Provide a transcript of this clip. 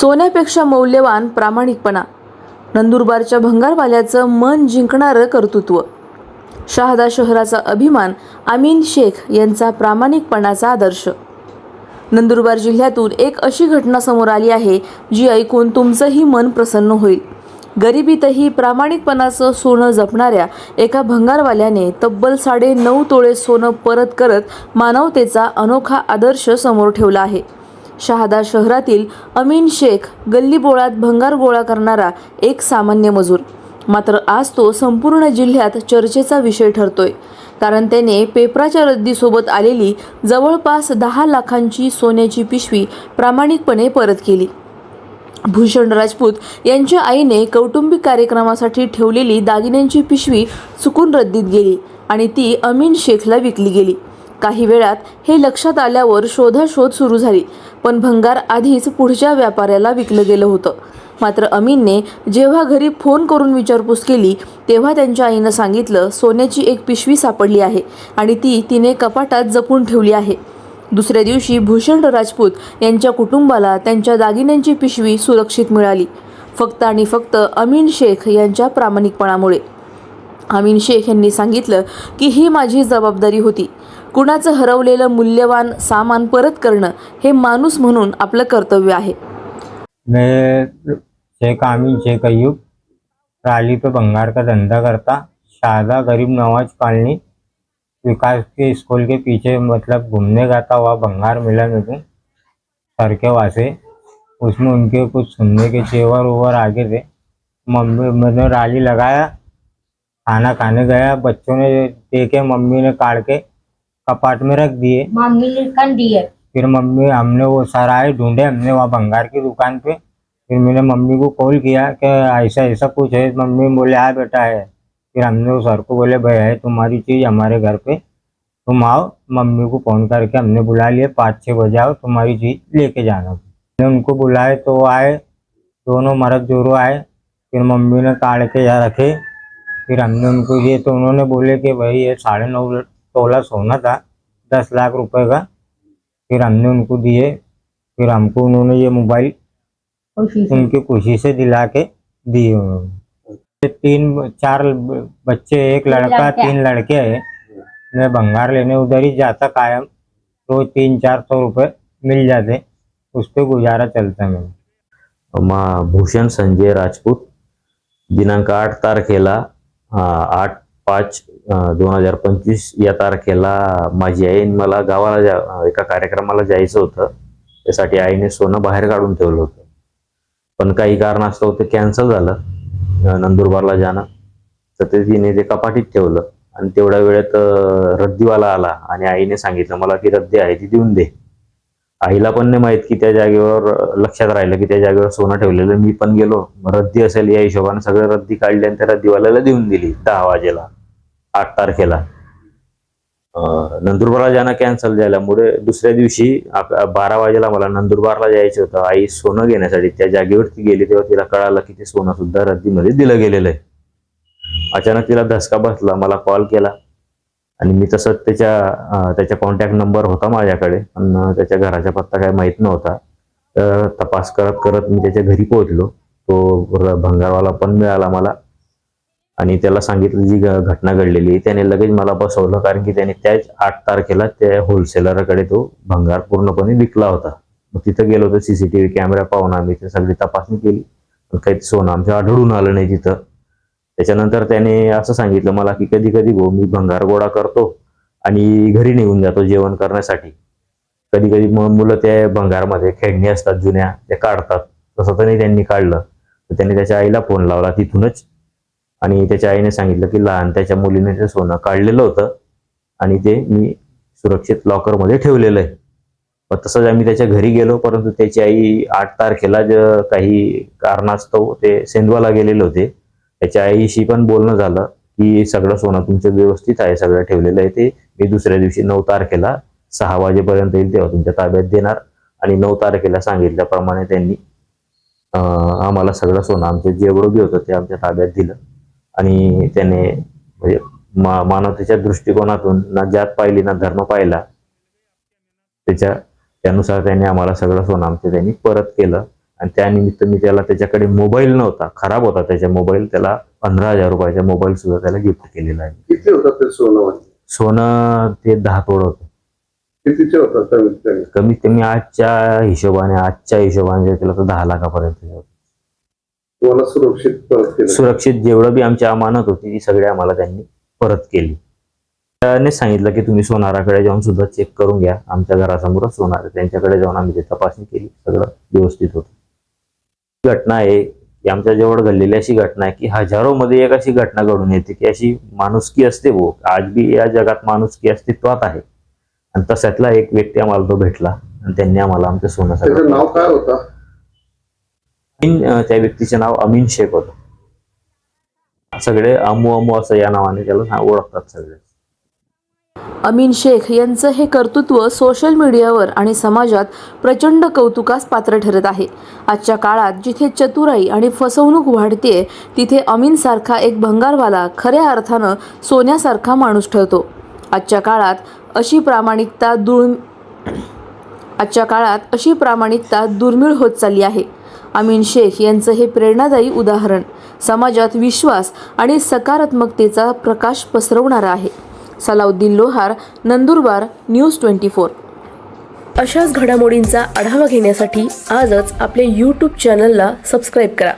सोन्यापेक्षा मौल्यवान प्रामाणिकपणा नंदुरबारच्या भंगारवाल्याचं मन जिंकणारं कर्तृत्व. शहादा शहराचा अभिमान अमीन शेख यांचा प्रामाणिकपणाचा आदर्श. नंदुरबार जिल्ह्यातून एक अशी घटना समोर आली आहे जी ऐकून तुमचंही मन प्रसन्न होईल. गरिबीतही प्रामाणिकपणाचं सोनं जपणाऱ्या एका भंगारवाल्याने तब्बल साडे नऊ तोळे सोनं परत करत मानवतेचा अनोखा आदर्श समोर ठेवला आहे. शहादा शहरातील अमीन शेख गल्लीबोळात भंगार गोळा करणारा एक सामान्य मजूर. मात्र आज तो संपूर्ण जिल्ह्यात चर्चेचा विषय ठरतोय. कारण त्याने पेपराच्या रद्दीसोबत आलेली जवळपास दहा लाखांची सोन्याची पिशवी प्रामाणिकपणे परत केली. भूषण राजपूत यांच्या आईने कौटुंबिक कार्यक्रमासाठी ठेवलेली दागिन्यांची पिशवी चुकून रद्दीत गेली आणि ती अमीन शेखला विकली गेली. काही वेळात हे लक्षात आल्यावर शोधाशोध सुरू झाली. पण भंगार आधीच पुढच्या व्यापाऱ्याला विकलं गेलं होतं. मात्र अमीनने जेव्हा घरी फोन करून विचारपूस केली तेव्हा त्यांच्या आईनं सांगितलं सोन्याची एक पिशवी सापडली आहे आणि ती तिने कपाटात जपून ठेवली आहे. दुसऱ्या दिवशी भूषण राजपूत यांच्या कुटुंबाला त्यांच्या दागिन्यांची पिशवी सुरक्षित मिळाली. फक्त आणि फक्त अमीन शेख यांच्या प्रामाणिकपणामुळे. अमीन शेख यांनी सांगितलं की ही माझी जबाबदारी होती. कुणाचं हरवलेलं मूल्यवान सामान परत करणं हे माणूस म्हणून आपलं कर्तव्य आहे. मैं शेख आमीन शेख अयूब ट्राली पे भंगार का धंधा करता शारदा गरीब नवाज कॉलोनी विकास के स्कूल के पीछे मतलब घूमने जाता हुआ भंगार मिला मेरे को सर के वासे उसमें उनके कुछ सुनने के चेवर ओवर आगे थे मम्मी मैंने राली लगाया खाना खाने गया बच्चों ने देखे मम्मी ने काट के कपाट में रख दिए। मम्मी ने कन दिए। फिर मम्मी हमने वो सराय ढूंढे हमने वहाँ भंगार की दुकान पे। फिर मैंने मम्मी को कॉल किया कि ऐसा ऐसा कुछ है। मम्मी बोले हाँ बेटा है। फिर हमने उस सर को बोले भाई है तुम्हारी चीज़ हमारे घर पे। तुम आओ मम्मी को फ़ोन करके हमने बुला लिए। पाँच छः बजे आओ तुम्हारी चीज़ लेके जाना। मैंने उनको बुलाए तो वो आए। दोनों मर्द जोरों आए। फिर मम्मी ने काट के यहाँ रखे। फिर हमने उनको दिए तो उन्होंने बोले कि भाई ये साढ़े नौ तोला सोना था दस लाख रुपए का। फिर हमने उनको दिए फिर हमको उन्होंने ये मोबाइल उनकी खुशी से दिला के दिए उन्होंने। तीन चार बच्चे एक लड़का लड़के। तीन लड़के है। मैं भंगार लेने उधर ही जाता कायम रोज तीन चार सौ रुपये मिल जाते। उस पर गुजारा चलता मेरा। माँ भूषण संजय राजपूत दिनांक आठ तारखेला अ, आठ पाच दोन हजार पंचवीस या तारखेला माझी आईने मला गावाला जा एका कार्यक्रमाला जायचं होतं. त्यासाठी आईने सोनं बाहेर काढून ठेवलं होतं. पण काही कारणास्तव ते कॅन्सल झालं नंदुरबारला जाणं. तर ते तिने ते कपाटीत ठेवलं. आणि तेवढ्या वेळेत रद्दीवाला आला आणि आईने सांगितलं मला की रद्दी आहे ती देऊन दे. आईला पण नाही माहीत की त्या जागेवर लक्षात राहिलं की त्या जागेवर सोनं ठेवलेलं. मी पण गेलो. रद्दी असेल या हिशोबाने सगळं रद्दी काढली आणि त्या रद्दीवाल्याला देऊन दिली दहा वाजेला. आठ तारखेला. नंदुरबारला जाणं कॅन्सल झाल्यामुळे दुसऱ्या दिवशी बारा वाजेला मला नंदुरबारला जायचं होतं. आई सोनं घेण्यासाठी त्या जागेवरती गेली तेव्हा तिला कळालं की ते सोनं सुद्धा रद्दीमध्ये दिलं गेलेलं आहे. अचानक तिला धसका बसला मला कॉल केला. आणि मी तसंच त्याच्या त्याचा त्याच्या कॉन्टॅक्ट नंबर होता माझ्याकडे पण त्याच्या घराचा पत्ता काय माहीत नव्हता. तर तपास करत करत मी त्याच्या घरी पोहोचलो. तो भंगारवाला पण मिळाला मला. आणि त्याला सांगितलं जी घटना घडलेली त्याने लगेच मला बसवलं कारण की त्याने त्याच आठ तारखेला त्या होलसेलरकडे तो भंगार पूर्णपणे विकला होता. मग तिथं गेलो होतो सीसीटीव्ही कॅमेरा पाहून आम्ही ते सगळी तपासणी केली. पण काही सोनं आमच्या आढळून आलं नाही तिथं. त्याच्यानंतर त्याने असं सांगितलं मला की कधी कधी गो मी भंगार गोळा करतो आणि घरी निघून जातो जेवण करण्यासाठी. कधी कधी मग मुलं त्या भंगारमध्ये खेळणी असतात जुन्या त्या काढतात. तसं त्यांनी त्यांनी काढलं. तर त्यांनी त्याच्या आईला फोन लावला तिथूनच आणि त्याच्या आईने सांगितलं की लहान त्याच्या मुलीने ते सोनं काढलेलं होतं आणि ते मी सुरक्षित लॉकरमध्ये ठेवलेलं आहे. मग तसंच आम्ही त्याच्या घरी गेलो परंतु त्याची आई आठ तारखेला ज काही कारणास्तव ते सेंदवाला गेलेले होते. त्याच्या आईशी पण बोलणं झालं की सगळं सोनं तुमचं व्यवस्थित आहे सगळं ठेवलेलं आहे ते. मी दुसऱ्या दिवशी नऊ तारखेला सहा वाजेपर्यंत येईल तेव्हा तुमच्या ताब्यात देणार. आणि नऊ तारखेला सांगितल्याप्रमाणे त्यांनी आम्हाला सगळं सोनं आमचं जेवढं बी होतं ते आमच्या ताब्यात दिलं. आणि त्याने म्हणजे मा मानवतेच्या दृष्टिकोनातून ना जात पाहिली ना धर्म पाहिला त्याच्या त्यानुसार त्यांनी आम्हाला सगळं सोनं आमचं त्यांनी परत केलं. आणि त्यानिमित्त मी त्याला त्याच्याकडे मोबाईल नव्हता खराब होता त्याचा मोबाईल त्याला पंधरा हजार रुपयाचा मोबाईल सुद्धा त्याला गिफ्ट केलेला आहे. किती होतात ते सोनं म्हणजे? सोनं ते दहा तोड होतं. कितीचे कमीत कमी आजच्या हिशोबाने आजच्या हिशोबाने केलं तर दहा लाखापर्यंत होतं. तुम्हाला सुरक्षित परत केलं? सुरक्षित जेवढं बी आमची अमानत होती ती सगळी आम्हाला त्यांनी परत केली. त्याने सांगितलं की तुम्ही सोनाराकडे जाऊन सुद्धा चेक करून घ्या. आमच्या घरासमोरच सोनार. त्यांच्याकडे जाऊन आम्ही ते तपासणी केली. सगळं व्यवस्थित होतं. घटना आहे की आमच्या जवळ घडलेली अशी घटना आहे की हजारो मध्ये एक अशी घटना घडून येते की अशी माणुसकी असते भाऊ आज बी या जगात माणुसकी अस्तित्वात आहे. आणि तशातला एक व्यक्ती आम्हाला तो भेटला आणि त्यांनी आम्हाला आमचं सोनं नाव काय होतं? त्या व्यक्तीचे नाव अमीन शेख होतं. सगळे अमू अमू असं या नावाने त्याला ओळखतात सगळे. अमीन शेख यांचं हे कर्तृत्व सोशल मीडियावर आणि समाजात प्रचंड कौतुकास पात्र ठरत आहे. आजच्या काळात जिथे चतुराई आणि फसवणूक वाढते तिथे अमीनसारखा एक भंगारवाला खऱ्या अर्थानं सोन्यासारखा माणूस ठरतो. आजच्या काळात अशी प्रामाणिकता दुळ आजच्या काळात अशी प्रामाणिकता दुर्मिळ होत चालली आहे. अमीन शेख यांचं हे प्रेरणादायी उदाहरण समाजात विश्वास आणि सकारात्मकतेचा प्रकाश पसरवणारा आहे. Salauddin Lohar Nandurbar news twenty four. अशाच घडामोडींचा आढावा घेण्यासाठी आजच आपल्या यूट्यूब चॅनलला सबस्क्राईब करा.